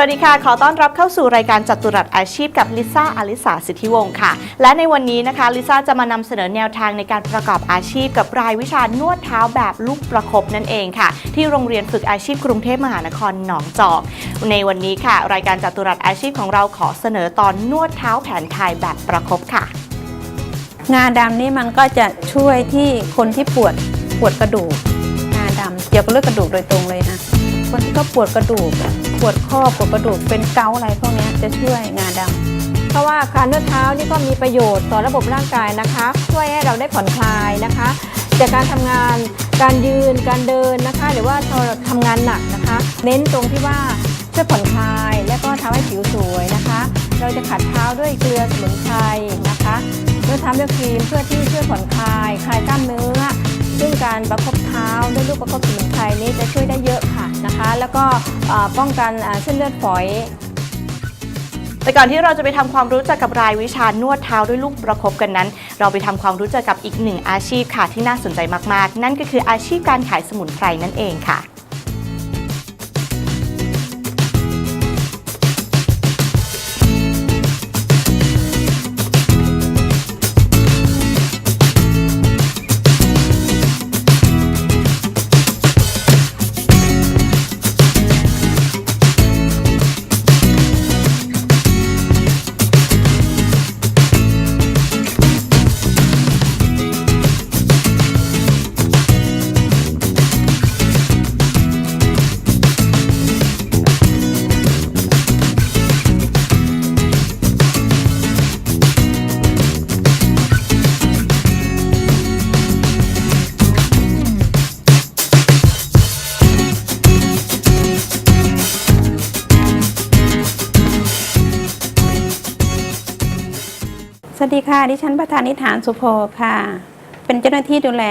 วัสดีค่ะ ขอต้อนรับเข้าสู่รายการจัตุรัสอาชีพกับลิซ่าอลิสาสิทธิวงศ์ค่ะ และในวันนี้นะคะลิซ่าจะมานำเสนอแนวทางในการประกอบอาชีพ กับรายวิชานวดเท้าแบบลูกประคบนั่นเองค่ะ ที่โรงเรียนฝึกอาชีพกรุงเทพมหานครหนองจอก ในวันนี้ค่ะ รายการจัตุรัสอาชีพของเราขอเสนอตอนนวดเท้าแผนไทยแบบประคบค่ะ งาดำนี่มันก็จะช่วยที่คนที่ปวดปวดกระดูกงาดำเกี่ยวกับเรื่องกระดูกโดยตรงเลยนะคนที่เขาปวดกระดูก ปวดข้อปวดกระดูกเป็นเกาอะไรพวกนี้จะช่วยงาดำเพราะว่าการนวดเท้านี่ก็มีประโยชน์ต่อระบบร่างกายนะคะ ช่วยให้เราได้ผ่อนคลายนะคะ จากการทำงานการยืนการเดินนะคะ หรือว่าเราทำงานหนักนะคะ เน้นตรงที่ว่าช่วยผ่อนคลาย และก็ทำให้ผิวสวยนะคะ เราจะขัดเท้าด้วยเกลือสมุนไพรนะคะนวดเท้าด้วยครีมเพื่อที่ช่วยผ่อนคลาย คลายกล้ามเนื้อซึ่งการประคบเท้าด้วยลูกประคบสมุนไพรนี้จะช่วยได้ แล้วก็ป้องกันเส้นเลือดฝอยแต่ก่อนที่เราจะไปทำความรู้จักกับรายวิชานวดเท้าด้วยลูกประคบกันนั้น เราไปทำความรู้จักกับอีกหนึ่งอาชีพค่ะที่น่าสนใจมากๆ นั่นก็คืออาชีพการขายสมุนไพรนั่นเองค่ะ วัสดีค่ะ ดิฉันประธานนิฐานสุโภค่ะ เป็นเจ้าหน้าที่ดูแล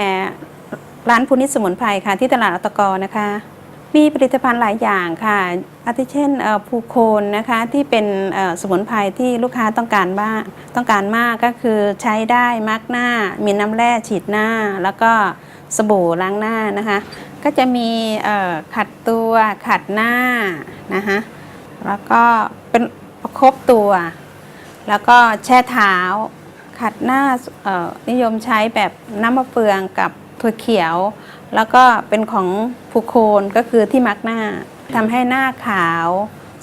ร้านพูนิสมุนไพรค่ะ ที่ตลาดอตกนะคะ มีผลิตภัณฑ์หลายอย่างค่ะอาทิเช่นเอ่อภูโคนนะคะที่เป็นสมุนไพรที่ลูกค้าต้องการบ้างต้องการมากก็คือใช้ได้มาร์กหน้า มีน้ำแร่ฉีดหน้า แล้วก็สบู่ล้างหน้านะคะ ก็จะมีขัดตัวขัดหน้านะคะแล้วก็เป็นประคบตัว แล้วก็แช่เท้า ขัดหน้านิยมใช้แบบน้ำมะเฟืองกับถั่วเขียว แล้วก็เป็นของผูโคนก็คือที่มักหน้าทำให้หน้าขาว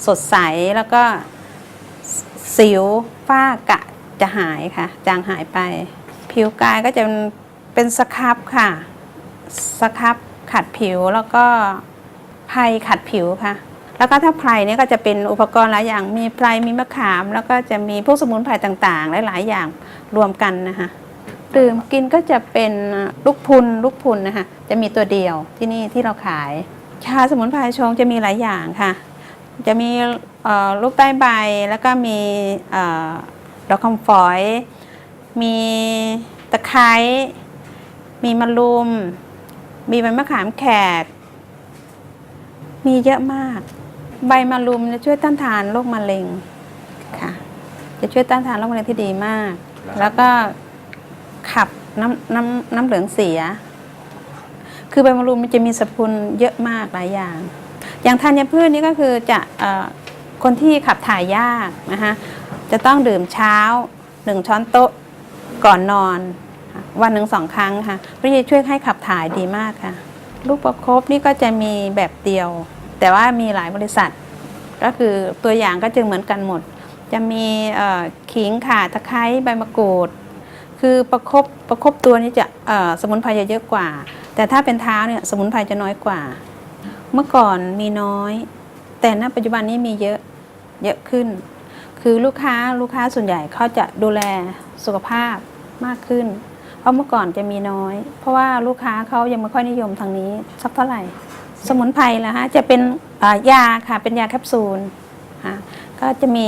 สดใสแล้วก็สิวฝ้ากะจะหายค่ะ จางหายไป ผิวกายก็จะเป็นเป็นสครับค่ะ สครับขัดผิวแล้วก็ไพรขัดผิวค่ะ แล้วก็ถ้าไพรเนี่ยก็จะเป็นอุปกรณ์หลายอย่างมีไพรมีมะขาม แล้วก็จะมีพวกสมุนไพรต่างๆ หลายๆอย่างรวมกันนะคะดื่มกินก็จะเป็นลูกพุนลูกพุนนะคะจะมีตัวเดียวที่นี่ที่เราขาย ชาสมุนไพรชงจะมีหลายอย่างค่ะ จะมีลูกใต้ใบแล้วก็มีดอกคำฝอย มีตะไคร้มีมะรุม มีใบมะขามแขก มีเยอะมาก ใบมะรุมจะช่วยต้านทานโรคมะเร็งค่ะ จะช่วยต้านทานโรคมะเร็งที่ดีมากแล้วก็ขับน้ำน้ำน้ำเหลืองเสีย คือใบมะรุมมันจะมีสรรพคุณเยอะมากหลายอย่าง อย่างธัญพืชนี่ก็คือจะเอ่อคนที่ขับถ่ายยากนะคะจะต้องดื่มเช้าหนึ่งช้อนโต๊ะก่อนนอนวันหนึ่งสองครั้งค่ะเพื่อจะช่วยให้ขับถ่ายดีมากค่ะ ลูกประคบนี่ก็จะมีแบบเดียว แต่ว่ามีหลายบริษัท ก็คือตัวอย่างก็จะเหมือนกันหมด จะมีขิงข่าตะไคร้ใบมะกรูด คือประคบประคบตัวนี้จะสมุนไพรจะเยอะกว่า แต่ถ้าเป็นเท้าเนี่ยสมุนไพรจะน้อยกว่า เมื่อก่อนมีน้อย แต่ณปัจจุบันนี้มีเยอะเยอะขึ้น คือลูกค้าลูกค้าส่วนใหญ่เขาจะดูแลสุขภาพมากขึ้น เพราะเมื่อก่อนจะมีน้อย เพราะว่าลูกค้าเขายังไม่ค่อยนิยมทางนี้สักเท่าไหร่ สมุนไพรละฮะจะเป็น ยาค่ะเป็นยาแคปซูลค่ะก็จะมี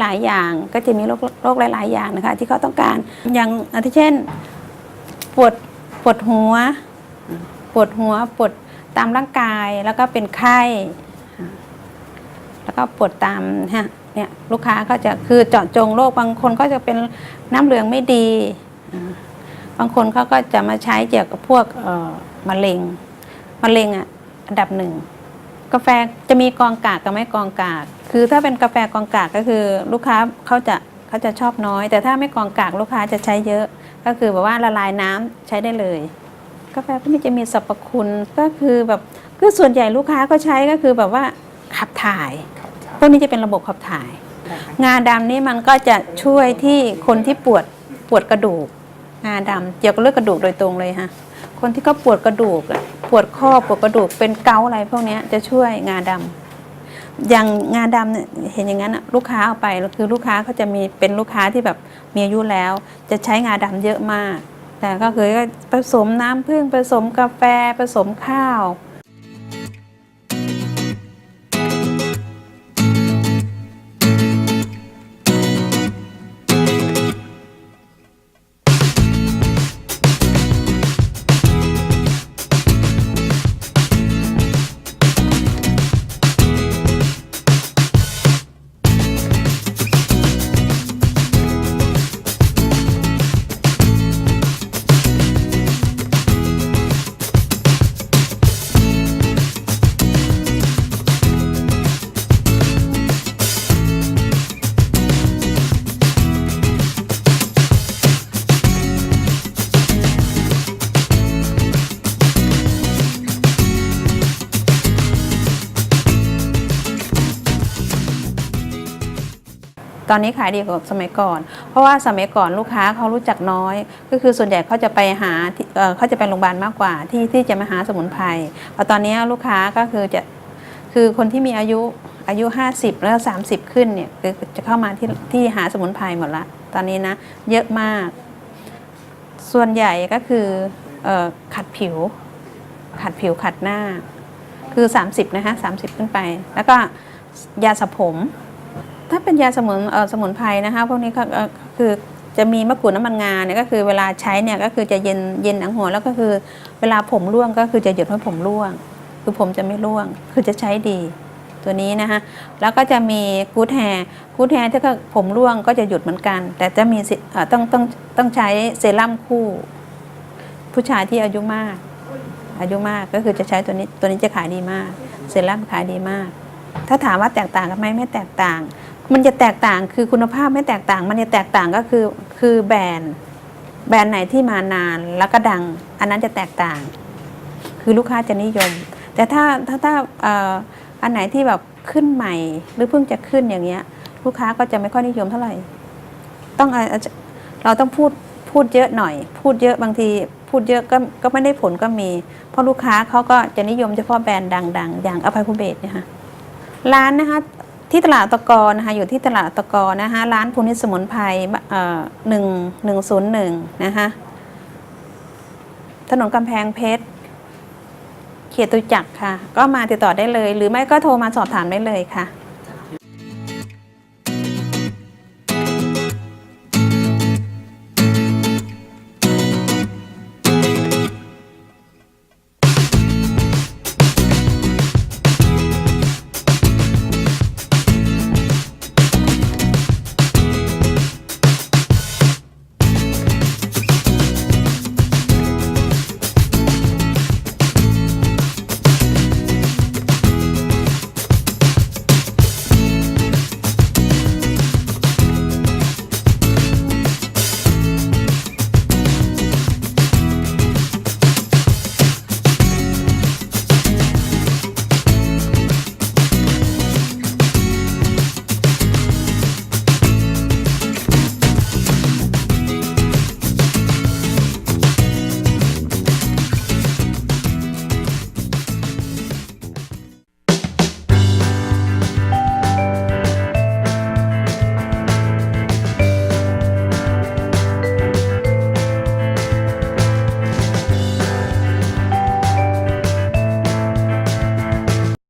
หลาย ๆ อย่างก็จะมีโรคโรคหลาย ๆ อย่างนะคะที่เขาต้องการอย่างอาทิเช่นปวดปวดหัว ปวดหัวปวดตามร่างกายแล้วก็เป็นไข้ แล้วก็ปวดตามฮะเนี่ยลูกค้าก็จะคือเจาะจงโรคบางคนก็จะเป็นน้ำเหลืองไม่ดี บางคนเขาก็จะมาใช้เกี่ยวกับพวกมะเร็งมะเร็งอะอันดับหนึ่ง กาแฟจะมีกองกากกับไม่กองกาก คือถ้าเป็นกาแฟกองกากก็คือลูกค้าเขาจะเขาจะชอบน้อย แต่ถ้าไม่กองกากลูกค้าจะใช้เยอะ ก็คือแบบว่าละลายน้ำใช้ได้เลย กาแฟพวกนี้จะมีสรรพคุณก็คือแบบคือส่วนใหญ่ลูกค้าก็ใช้ก็คือแบบว่าขับถ่าย พวกนี้จะเป็นระบบขับถ่าย งาดำนี่มันก็จะช่วยที่คนที่ปวดปวดกระดูก งาดำเกี่ยวกับเรื่องกระดูกโดยตรงเลยฮะ คนที่เขาปวดกระดูกปวดข้อปวดกระดูกเป็นเกาอะไรพวกนี้จะช่วยงาดำอย่างงาดำเนี่ยเห็นอย่างนั้นลูกค้าเอาไปคือลูกค้าเขาจะมีเป็นลูกค้าที่แบบมีอายุแล้ว จะใช้งาดำเยอะมาก แต่ก็คือผสมน้ำผึ้งผสมกาแฟผสมข้าว ตอนนี้ขายดีกว่าสมัยก่อน เพราะว่าสมัยก่อนลูกค้าเขารู้จักน้อย ก็คือส่วนใหญ่เขาจะไปหาเเขาจะไปโรงพยาบาลมากกว่าที่ที่จะมาหาสมุนไพรพอตอนนี้ลูกค้าก็คือจะคือคนที่มีอายุอายุ 50 แล้ว 30 ขึ้นเนี่ยคือจะเข้ามาที่ที่หาสมุนไพรหมดละ ตอนนี้นะ เยอะมาก ส่วนใหญ่ก็คือออขัดผิว ขัดผิวขัดหน้า คือ 30 นะคะ30 ขึ้นไป แล้วก็ยาสระผม ถ้าเป็นยาสมุนสมุนไพรนะคะพวกนี้ก็คือจะมีมะกรูดน้ำมันงาเนี่ยก็คือเวลาใช้เนี่ยก็คือจะเย็นเย็นหนังหัวแล้วก็คือเวลาผมร่วงก็คือจะหยุดให้ผมร่วง คือผมจะไม่ร่วง คือจะใช้ดีตัวนี้นะคะแล้วก็จะมีกูดแฮร์กูดแฮร์ถ้าเกิดผมร่วงก็จะหยุดเหมือนกัน แต่จะมีต้องต้องต้องใช้เซรั่มคู่ ผู้ชายที่อายุมาก อายุมากก็คือจะใช้ตัวนี้ตัวนี้จะขายดีมาก เซรั่มขายดีมาก ถ้าถามว่าแตกต่างกันไหมไม่แตกต่าง มันจะแตกต่างคือคุณภาพไม่แตกต่าง มันจะแตกต่างก็คือคือแบรนด์แบรนด์ไหนที่มานานแล้วก็ดัง อันนั้นจะแตกต่าง คือลูกค้าจะนิยม แต่ถ้าถ้าถ้าอ่ออันไหนที่แบบขึ้นใหม่ หรือเพิ่งจะขึ้นอย่างเงี้ย ลูกค้าก็จะไม่ค่อยนิยมเท่าไหร่ ต้องเราต้องพูดพูดเยอะหน่อย พูดเยอะบางที พูดเยอะก็ก็ไม่ได้ผลก็มี เพราะลูกค้าเขาก็จะนิยมเฉพาะแบรนด์ดัง ๆ อย่างอภัยภูเบศนี่ยค่ะร้านนะคะ ที่ตลาดตะกอนะคะอยู่ที่ตลาดตะกอนะคะร้านภูนิสมุนไพรหนึ่งหนึ่งศูนย์หนึ่งนะคะถนนกำแพงเพชรเขตตุจักรค่ะ ก็มาติดต่อได้เลย หรือไม่ก็โทรมาสอบถามได้เลยค่ะ